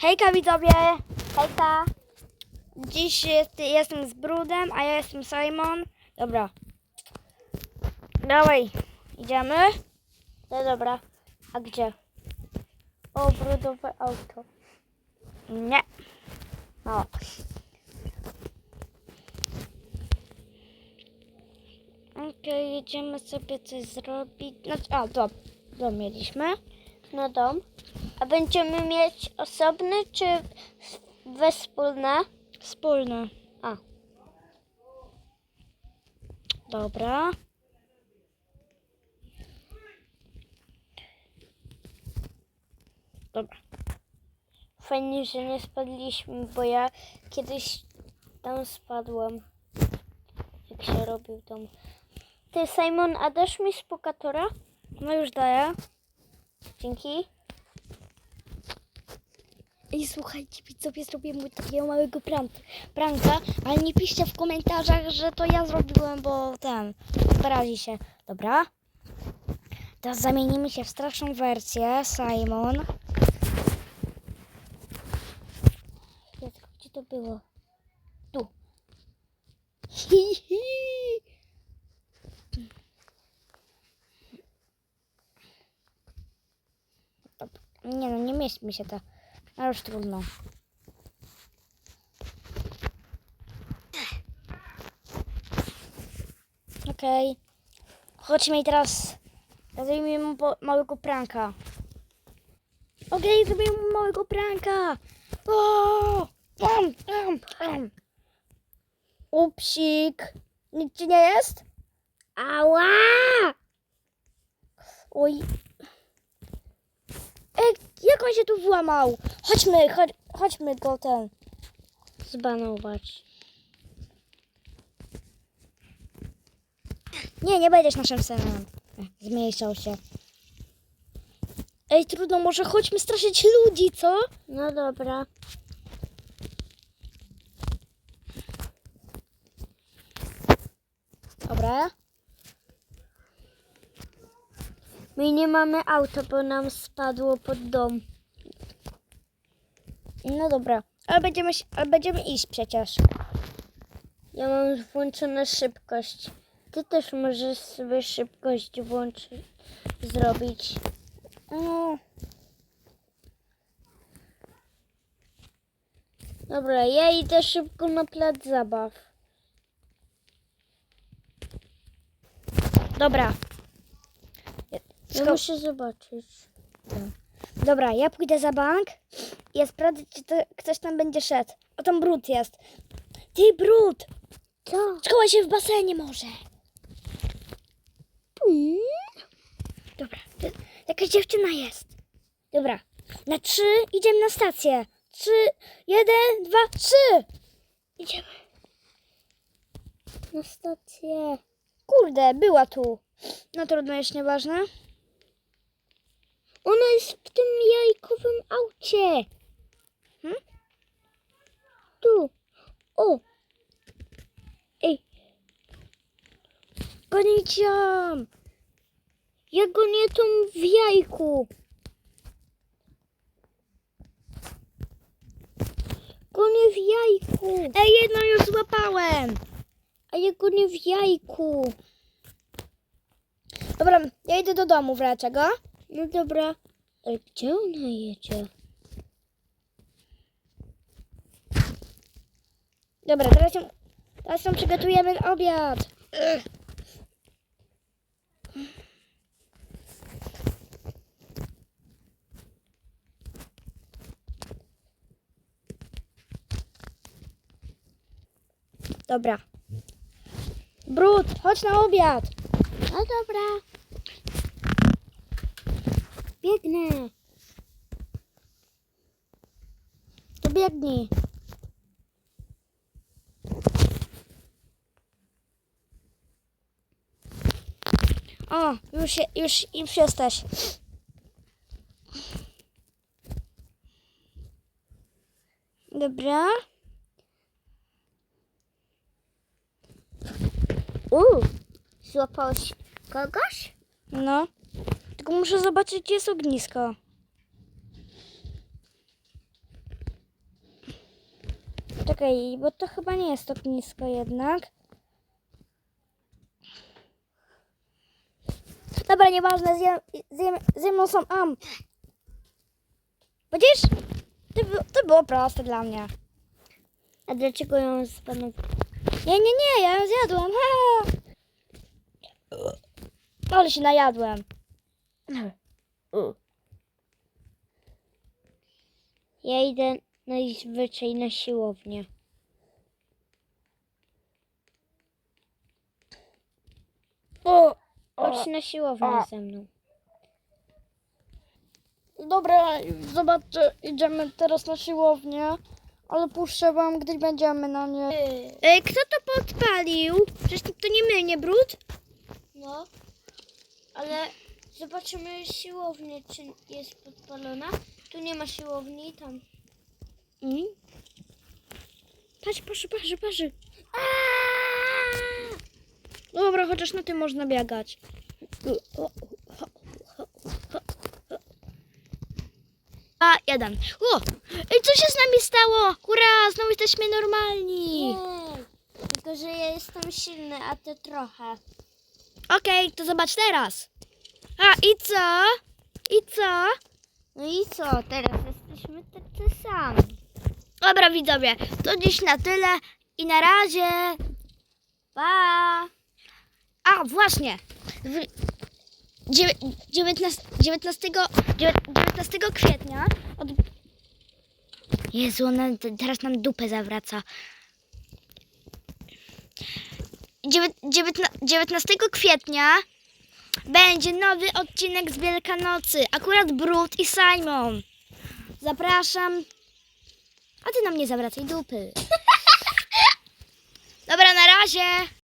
Hejka widzowie! Hejka! Dziś jest, jestem z Brudem, a ja jestem Simon. Dobra. Dawaj, idziemy? No dobra. A gdzie? O, brudowe auto. Nie. O. Okej, jedziemy sobie coś zrobić. Znaczy, a, dom. Dom mieliśmy. na dom. A będziemy mieć osobny czy we wspólne? Wspólny. A. Dobra. Dobra. Fajnie, że nie spadliśmy, bo ja kiedyś tam spadłem. Jak się robił dom. Ty, Simon, a dasz mi spukatora? No już daję. Dzięki. I słuchajcie, widzowie, zrobiłem mu takiego małego prank, pranka, ale nie piszcie w komentarzach, że to ja zrobiłem, bo ten, zarazi się. Dobra. Teraz zamienimy się w straszną wersję, Simon. Piotrek, Gdzie to było? Tu. Hi, hi. Nie no, nie mieści mi się to. Ale już trudno. Okej. Chodźmy i teraz zrobimy mu małego pranka. Okej, zrobimy mu małego pranka. Upsik. Nic ci nie jest? Ała! Oj. Ej, jak on się tu włamał? Chodźmy, chodź, chodźmy go ten. Zbanować. Nie, nie będziesz naszym synem. Zmniejszał się. Ej, trudno, może chodźmy straszyć ludzi, co? No. Dobra. My nie mamy auta, bo nam spadło pod dom. No dobra. Ale będziemy, ale będziemy iść przecież. Ja mam włączona szybkość. Ty też możesz sobie szybkość włączyć, zrobić. O, Dobra, ja idę szybko na plac zabaw. dobra. Ja muszę zobaczyć. Dobra, ja pójdę za bank i ja sprawdzę, czy to, ktoś tam będzie szedł. O, tam brud jest. Ty, brud! Co? Szkoła się w basenie może. Mm. Dobra, to, jakaś dziewczyna jest. Dobra, na trzy idziemy na stację. Trzy, jeden, dwa, trzy. Idziemy. Na stację. Kurde, była tu. No trudno, jest nieważne. Ona jest w tym jajkowym aucie. Hmm? Tu. O, Gonić ją. ja gonię tą w jajku. Gonię w jajku. Ej, jedną już złapałem. A ja gonię w jajku. Dobra, ja idę do domu, wracę go. No dobra. Gdzie ona jedzie? Dobra, teraz ją, teraz ją przygotujemy na obiad. Dobra. Brud, chodź na obiad. No dobra. Biegnę. To biegnij. O, już, już, już jesteś. Dobra. Uuu, złapałeś kogoś? No. Tylko muszę zobaczyć, gdzie jest ognisko. Czekaj, bo to chyba nie jest tak nisko jednak. Dobra, nieważne, zjem, zjem, zjem są am. Widzisz? To, to było proste dla mnie. A dlaczego ją z panem... Nie, nie, nie, ja ją zjadłem. Ha! Ale się najadłem. Ja idę najzwyczaj na siłownię. Chodź na siłownię ze mną. Dobra, zobaczcie, idziemy teraz na siłownię, ale puszczę wam, gdy będziemy na nie. Ej, kto to podpalił? Przecież to nie my, nie brud? No, ale zobaczymy siłownię, czy jest podpalona. Tu nie ma siłowni, tam. Mm. Patrz, patrz, patrz, patrz. Dobra, chociaż na tym można biegać. A, jeden. O! Ej, co się z nami stało? Hurra, znowu jesteśmy normalni. Nie, tylko że ja jestem silny, a ty trochę. Okej, to zobacz teraz. A, i co? I co? No i co, teraz jesteśmy tacy sami. Dobra, widzowie, to dziś na tyle i na razie. Pa! A, właśnie. W- dziewię- 19, 19, dziewię- 19 kwietnia od... Jezu, ona te- teraz nam dupę zawraca. Dziewię- dziewiętna- 19 kwietnia będzie nowy odcinek z Wielkanocy. Akurat Brud i Simon. Zapraszam. A ty nam nie zawracaj dupy. Dobra, na razie.